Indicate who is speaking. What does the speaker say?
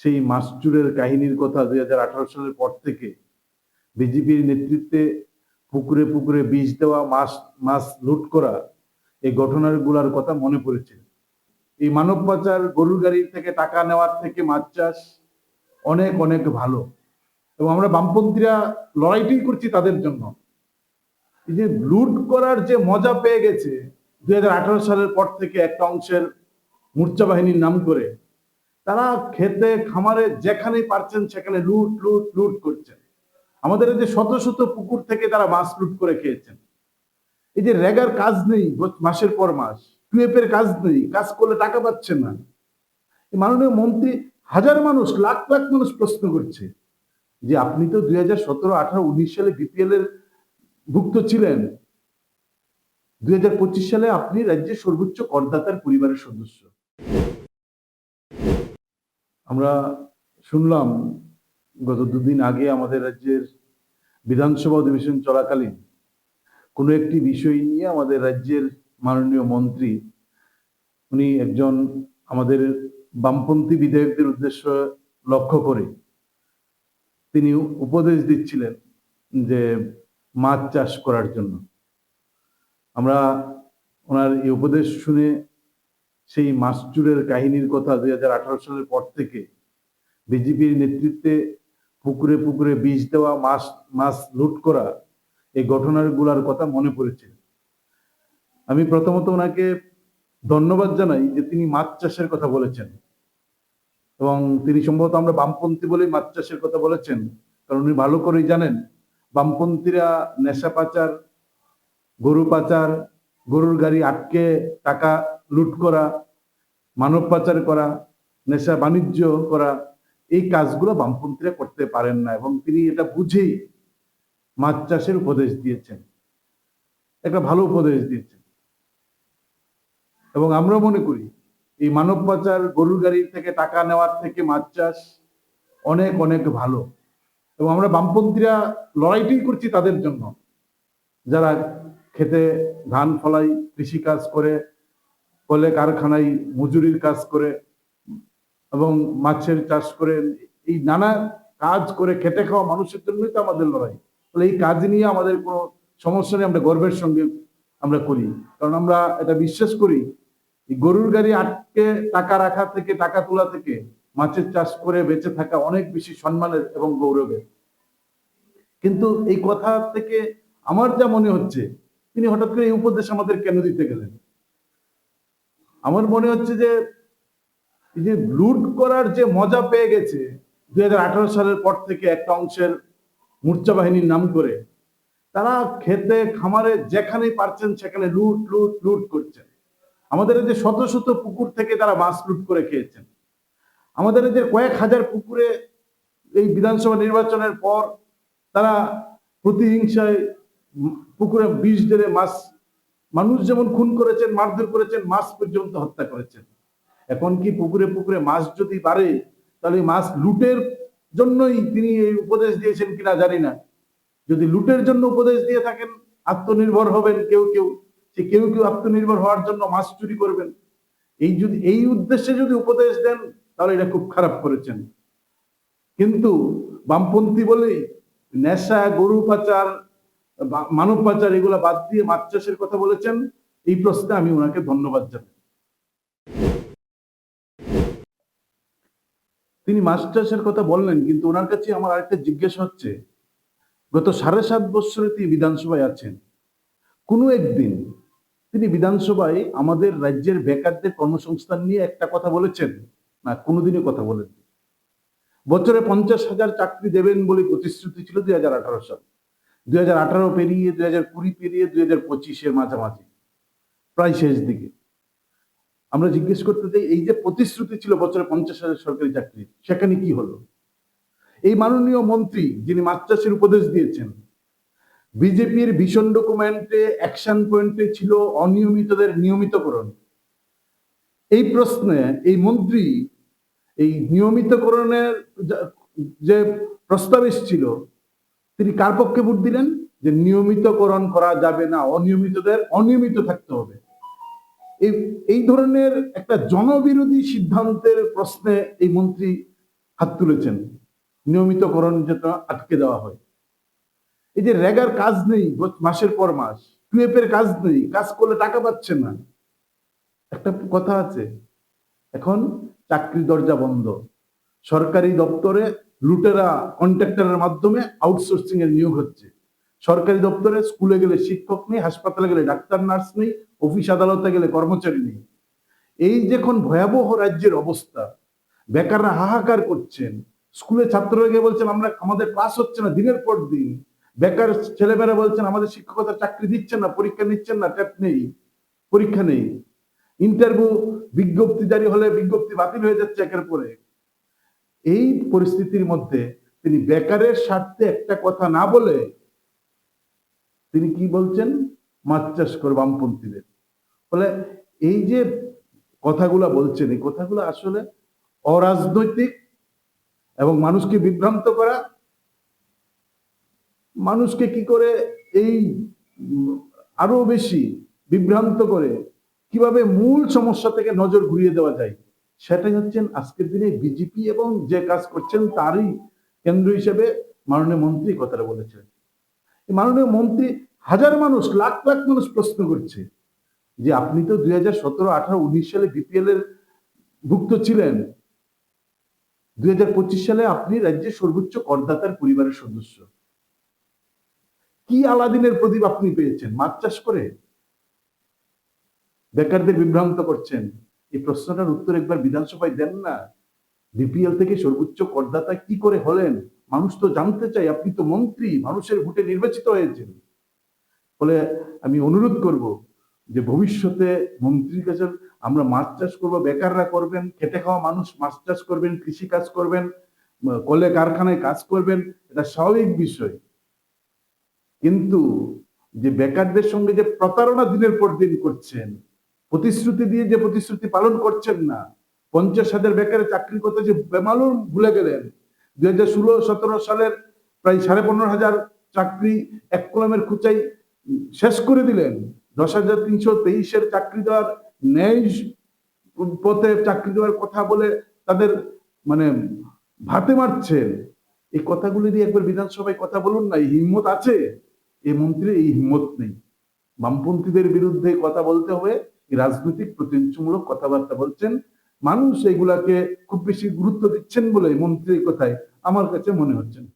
Speaker 1: সেই মাসচুরের কাহিনীর কথা দুই হাজার আঠারো সালের পর থেকে বিজেপির নেতৃত্বে পুকুরে পুকুরে বীজ দেওয়া, মাছ মাছ লুট করা এই ঘটনাগুলোর কথা মনে পড়েছে। এই মানব পাচার, গরুর গাড়ি থেকে টাকা নেওয়ার থেকে মাছ চাষ অনেক অনেক ভালো। এবং আমরা বামপন্থীরা লড়াইটাই করছি তাদের জন্য। এই যে লুট করার যে মজা পেয়ে গেছে, দুই হাজার আঠারো সালের পর থেকে একটা অংশের মূর্চা বাহিনীর নাম করে তারা খেতে, খামারে যেখানেই পারছেন সেখানে লুট লুট লুট করছেন। আমাদের যে শত শত পুকুর থেকে তারা মাছ লুট করে খেয়েছেন। এই যে রেগার কাজ নেই মাসের পর মাস টুয়েপের কাজ নেই, কাজ করলে টাকা পাচ্ছে না। মাননীয় মন্ত্রী হাজার মানুষ, লাখ লাখ মানুষ প্রশ্ন করছে যে আপনি তো দুই হাজার সতেরো, আঠারো, উনিশ সালে বিপিএল এর ভুক্ত ছিলেন। দুই হাজার পঁচিশ সালে আপনি রাজ্যের সর্বোচ্চ করদাতার পরিবারের সদস্য। আমরা শুনলাম গত দুদিন আগে আমাদের রাজ্যের বিধানসভা অধিবেশন চলাকালীন কোনো একটি বিষয় নিয়ে আমাদের রাজ্যের মাননীয় মন্ত্রী, উনি একজন আমাদের বামপন্থী বিধায়কদের উদ্দেশ্য লক্ষ্য করে তিনি উপদেশ দিচ্ছিলেন যে মাছ চাষ করার জন্য। আমরা ওনার এই উপদেশ শুনে সেই মাসচুরের কাহিনীর কথা দু হাজার আঠারো সালের পর থেকে বিজেপির নেতৃত্বে পুকুরে পুকুরে বীজ দেওয়া, মাছ মাছ লুট করা, এই ঘটনাগুলোর কথা মনে পড়েছে। আমি প্রথমত ওনাকে ধন্যবাদ জানাই যে তিনি মাছ চাষের কথা বলেছেন। এবং তিনি সম্ভবত আমরা বামপন্থী বলেই মাছ চাষের কথা বলেছেন, কারণ উনি ভালো করেই জানেন, বামপন্থীরা নেশা পাচার, গরু পাচার গরুর গাড়ি আটকে টাকা লুট করা, মানব পাচার করা, নেশা বাণিজ্য করা, এই কাজগুলো বামপন্থীরা করতে পারেন না এবং তিনি এটা বুঝেই মাছ চাষের উপদেশ দিয়েছেন। একটা ভালো উপদেশ দিয়েছেন। এবং আমরা মনে করি, এই মানব পাচার গরুর গাড়ি থেকে টাকা নেওয়ার থেকে মাছ চাষ অনেক অনেক ভালো। এবং আমরা বামপন্থীরা লড়াইটাই করছি তাদের জন্য। যারা খেতে ধান ফলাই কৃষি কাজ করে, কলে কারখানায় মজুরির কাজ করে, এবং মাছের চাষ করে, এই নানা কাজ করে খেটে খাওয়া মানুষের জন্যই তো আমাদের লড়াই। ফলে এই কাজ নিয়ে আমাদের কোনো সমস্যা নেই, আমরা গর্বের সঙ্গে আমরা করি। কারণ আমরা এটা বিশ্বাস করি গরুর গাড়ি আটকে টাকা রাখা থেকে, টাকা তোলা থেকে মাছের চাষ করে বেঁচে থাকা অনেক বেশি সম্মানের এবং গৌরবের। কিন্তু এই কথা থেকে আমার যা মনে হচ্ছে তিনি হঠাৎ করে এই উপদেশ আমাদের কেন দিতে গেলেন? আমার মনে হচ্ছে যে এই যে লুট করার যে মজা পেয়ে গেছে, দুই হাজার আঠারো সালের পর থেকে একটা অংশের মূর্চা বাহিনীর নাম করে, তারা খেতে, খামারে যেখানেই পারছেন সেখানে লুট লুট লুট করছেন। আমাদের যে শত শত পুকুর থেকে তারা মাছ লুট করে খেয়েছেন। আমাদের যে কয়েক হাজার পুকুরে এই বিধানসভা নির্বাচনের পর তারা প্রতিহিংসায় পুকুরে বিষ ঢেলে মাছ, মানুষ যেমন খুন করেছেন, মারধর করেছেন, মাছ পর্যন্ত হত্যা করেছেন। এখন কি পুকুরে পুকুরে মাছ যদি বাড়ে, তাহলে মাছ লুটের জন্যই তিনি এই উপদেশ দিয়েছেন কিনা জানি না। যদি লুটের জন্য উপদেশ দিয়ে থাকেন, আত্মনির্ভর হবেন কেউ কেউ। সে কেউ কেউ আত্মনির্ভর হওয়ার জন্য মাছ চুরি করবেন। এই যদি, এই উদ্দেশ্যে যদি উপদেশ দেন, তাহলে এটা খুব খারাপ করেছেন। কিন্তু বামপন্থী বলেই নেশা, গরু পাচার মানব পাচার এগুলো বাদ দিয়ে মাছ চাষের কথা বলেছেন, এই প্রশ্নে আমি ওনাকে ধন্যবাদ জানাই। তিনি মাছ চাষের কথা বললেন, কিন্তু ওনার কাছে আমার আরেকটা জিজ্ঞাসা হচ্ছে, গত সাড়ে সাত বছরে তিনি বিধানসভায় আছেন। কোনো একদিন তিনি বিধানসভায় আমাদের রাজ্যের বেকারদের কর্মসংস্থান নিয়ে একটা কথা বলেছেন, না কোনোদিনই কথা বলেন বছরে পঞ্চাশ হাজার চাকরি দেবেন বলে প্রতিশ্রুতি ছিল দুই হাজার আঠারো সাল। দুই হাজার আঠারো পেরিয়ে, দুই হাজার কুড়ি পেরিয়ে, দুই হাজার পঁচিশের মাঝামাঝি, প্রায় শেষ দিকে। আমরা জিজ্ঞেস করতে চাই, এই যে প্রতিশ্রুতি ছিল বছরে পঞ্চাশ হাজার সরকারি চাকরি, সেখানে কি হলো? এই মাননীয় মন্ত্রী যিনি মাছ চাষের উপদেশ দিয়েছেন, বিজেপির ভীষণ ডকুমেন্টে অ্যাকশন পয়েন্টে ছিল অনিয়মিতদের নিয়মিতকরণ। এই প্রশ্নে এই মন্ত্রী এই নিয়মিতকরণের যা- যে প্রস্তাব এসেছিল তিনি কার পক্ষে ভোট দিলেন? যে নিয়মিতকরণ করা যাবে না, অনিয়মিতদের অনিয়মিত থাকতে হবে। এই এই ধরনের একটা জনবিরোধী সিদ্ধান্তের প্রশ্নে এই মন্ত্রী হাত তুলেছেন। নিয়মিতকরণ যেন আটকে দেওয়া হয়। এই যে রেগার কাজ নেই মাসের পর মাস। টুয়েপ এর কাজ নেই, কাজ করলে টাকা পাচ্ছে না। একটা কথা আছে, এখন চাকরি দরজা বন্ধ। সরকারি দপ্তরে লুটেরা কন্ট্রাক্টরের মাধ্যমে আউটসোর্সিং এর নিয়োগ হচ্ছে। সরকারি দপ্তরে স্কুলে গেলে শিক্ষক নেই, হাসপাতালে গেলে ডাক্তার, নার্স নেই অফিস আদালতে গেলে কর্মচারী নেই। এই যখন ভয়াবহ রাজ্যের অবস্থা, বেকাররা হাহাকার করছেন, স্কুলে ছাত্ররা গিয়ে বলছেন, আমরা, আমাদের ক্লাস হচ্ছে না দিনের পর দিন। বেকার ছেলেমেয়েরা বলছেন, আমাদের শিক্ষকতা চাকরি দিচ্ছেন না, পরীক্ষা নিচ্ছেন না ট্যাপ নেই, পরীক্ষা নেই। ইন্টারভিউ বিজ্ঞপ্তি জারি হলে বিজ্ঞপ্তি বাতিল হয়ে যাচ্ছে একের পরে এই পরিস্থিতির মধ্যে তিনি বেকারের স্বার্থে একটা কথা না বলে তিনি কি বলছেন? মাছ চাষ করে বামপন্থীদের। ফলে এই যে কথাগুলা বলছেন, এই কথাগুলো আসলে অরাজনৈতিক এবং মানুষকে বিভ্রান্ত করা, মানুষকে কি করে এই আরও বেশি বিভ্রান্ত করে, কীভাবে মূল সমস্যা থেকে নজর ঘুরিয়ে দেওয়া যায়? সেটাই হচ্ছেন আজকের দিনে বিজেপি এবং যে কাজ করছেন তারই কেন্দ্র হিসেবে মাননীয় মন্ত্রী কথাটা বলেছেন। মাননীয় মন্ত্রী হাজার মানুষ, লাখ লাখ মানুষ প্রশ্ন করছে যে আপনি তো দুই হাজার সতেরো, আঠারো, উনিশ সালে বিপিএল এর ভুক্ত ছিলেন। দুই হাজার পঁচিশ সালে আপনি রাজ্যের সর্বোচ্চ করদাতার পরিবারের সদস্য। কি আলাদিনের প্রদীপ আপনি পেয়েছেন? মাছ চাষ করে? বেকারদের বিভ্রান্ত করছেন। এই প্রশ্নটার উত্তর একবার বিধানসভায় দেন না। বিপিএল থেকে সর্বোচ্চ করদাতা কি করে হলেন? মানুষ তো জানতে চাই আপনি তো মন্ত্রী, মানুষের ভোটে নির্বাচিত হয়েছেন। ফলে আমি অনুরোধ করব যে ভবিষ্যতে মন্ত্রীর কাছে আমরা মাছ চাষ করব, বেকাররা করবেন, খেটে খাওয়া মানুষ মাছ চাষ করবেন, কৃষি কাজ করবেন কলে কারখানায় কাজ করবেন, এটা স্বাভাবিক বিষয়। কিন্তু যে বেকারদের সঙ্গে যে প্রতারণা দিনের পর দিন করছেন প্রতিশ্রুতি দিয়ে যে প্রতিশ্রুতি পালন করছেন না, পঞ্চাশ হাজার বেকারে চাকরি করতে যে বেমালুম ভুলে গেলেন। দুই হাজার ষোলো, সতেরো সালের প্রায় সাড়ে পনেরো হাজার চাকরি এক কলমের খুচাই শেষ করে দিলেন। দশ হাজার তিনশো তেইশের চাকরি দেওয়ার ন্যায় পথে চাকরি দেওয়ার কথা বলে তাদের মানে ভাতে মারছেন। এই কথাগুলি দিয়ে একবার বিধানসভায় কথা বলুন না, এই হিম্মত আছে? এই মন্ত্রীর এই হিম্মত নেই। বামপন্থীদের বিরুদ্ধে কথা বলতে হবে। রাজনৈতিক প্রতিনিধিমূলক কথাবার্তা বলছেন, মানুষ এগুলাকে খুব বেশি গুরুত্ব দিচ্ছেন বলে মন্ত্রীর কথায় আমার কাছে মনে হচ্ছে না।